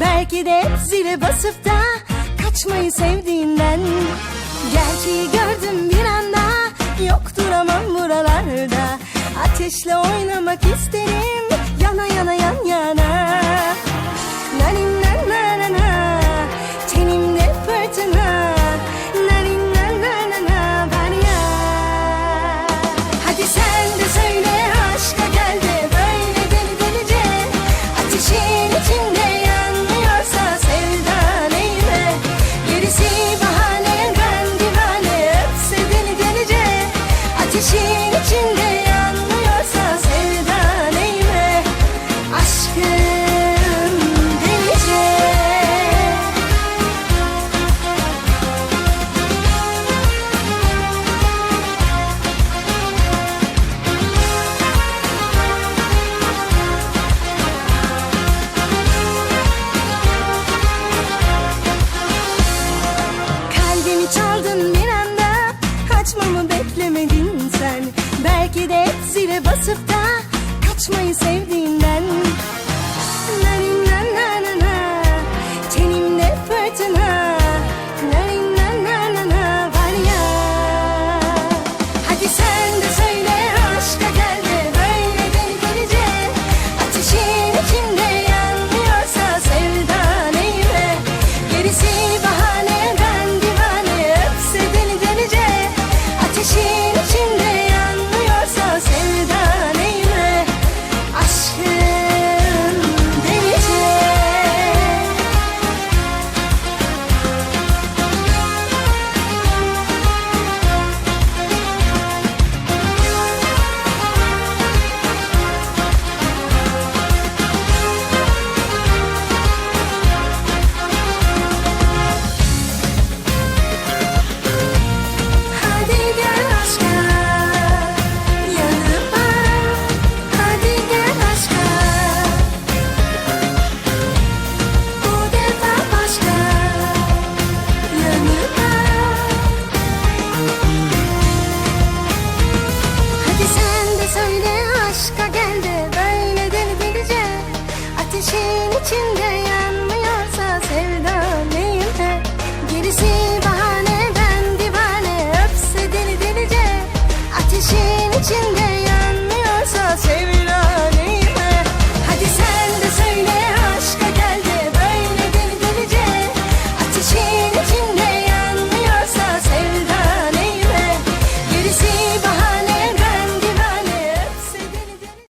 Belki de zile basıp da kaçmayı sevdiğinden. Gerçeği gördüm bir anda Yok duramam buralarda. Ateşle oynamak isterim çaldın bir anda Kaçmamı beklemedin sen? Belki de zile basıp da Kaçmayı sevdin